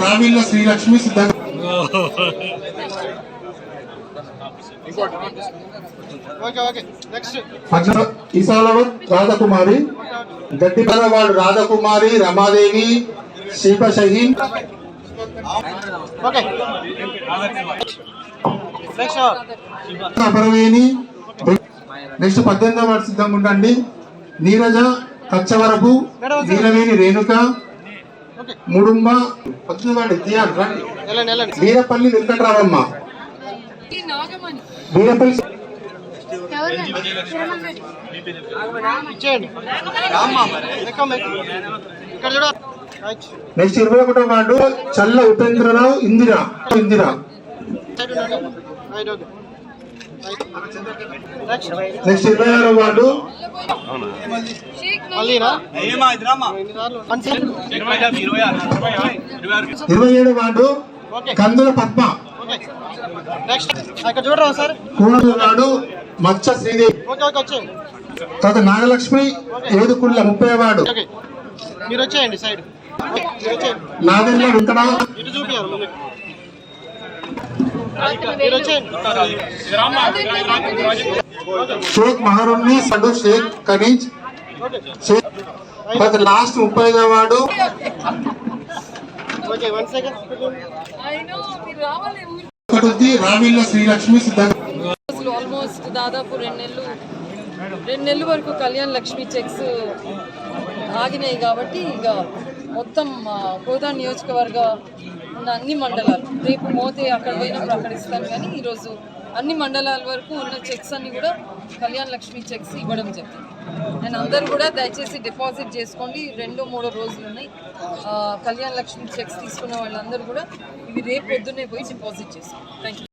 రామిళ్ళ శ్రీలక్ష్మి సిద్ధంగా okay next Padma Isalavath Radhakumari Radhakumari Ramadevi Shilpa Shaheen Aparaveni next పద్దెనిమిదవ సిద్ధంగా ఉండండి. నీరజ కచ్చవరపు నీలవేణి రేణుక. వెళ్ళండి వీరపల్లి వెంకట్రావమ్మ నాగమణి. వీరపల్లి నెక్స్ట్ ఇరవై ఒకటో వార్డు చల్ల ఉపేంద్రరావు ఇందిరా. ఇందిరా సైడ్ ఉండండి రైట్ ఓకే నెక్స్ట్ ఇరవై ఆరో వార్డు. ఏడో ward Kandula Padma. Okay. Next ఇక్కడ చూడరా సార్? కూడల వార్డు మచ్చ శ్రీదేవి. తర్వాత నాగలక్ష్మి ఏదుకుళ్ళ ముప్పై వార్డు. ఓకే. మీరు వచ్చేయండి సైడ్. ఓకే, మీరు వచ్చేయండి. నాదెల్ల వెంకట షేక్ మహరున్ని సడు షేక్ కనీజ్ షేక్ తర్వాత లాస్ట్ ముప్పై ఐదో వార్డు ఓకే వన్ సెకండ్ అయినా మీరు రావాలి ఊరికి. ఒకటి ఉంది రామిళ్ళ శ్రీలక్ష్మి అసలు ఆల్మోస్ట్ దాదాపు రెండు నెలలు రెండు నెలల వరకు కళ్యాణ్ లక్ష్మి చెక్స్ ఆగినాయి కాబట్టి ఇక మొత్తం కోదా నియోజకవర్గ ఉన్న అన్ని మండలాలు. రేపు మోతే అక్కడ పోయినప్పుడు అక్కడ ఇస్తాం కానీ ఈరోజు అన్ని మండలాల వరకు ఉన్న చెక్స్ అన్ని కూడా కళ్యాణ్ లక్ష్మి చెక్స్ ఇవ్వడం జరిగింది. అండ్ అందరూ కూడా దయచేసి డిపాజిట్ చేసుకోండి. రెండు మూడు రోజులు ఉన్నాయి. కళ్యాణ కళ్యాణ్ లక్ష్మి చెక్స్ తీసుకున్న వాళ్ళందరూ కూడా ఇవి రేపు పొద్దున్నే పోయి డిపాజిట్ చేసుకోండి. Thank you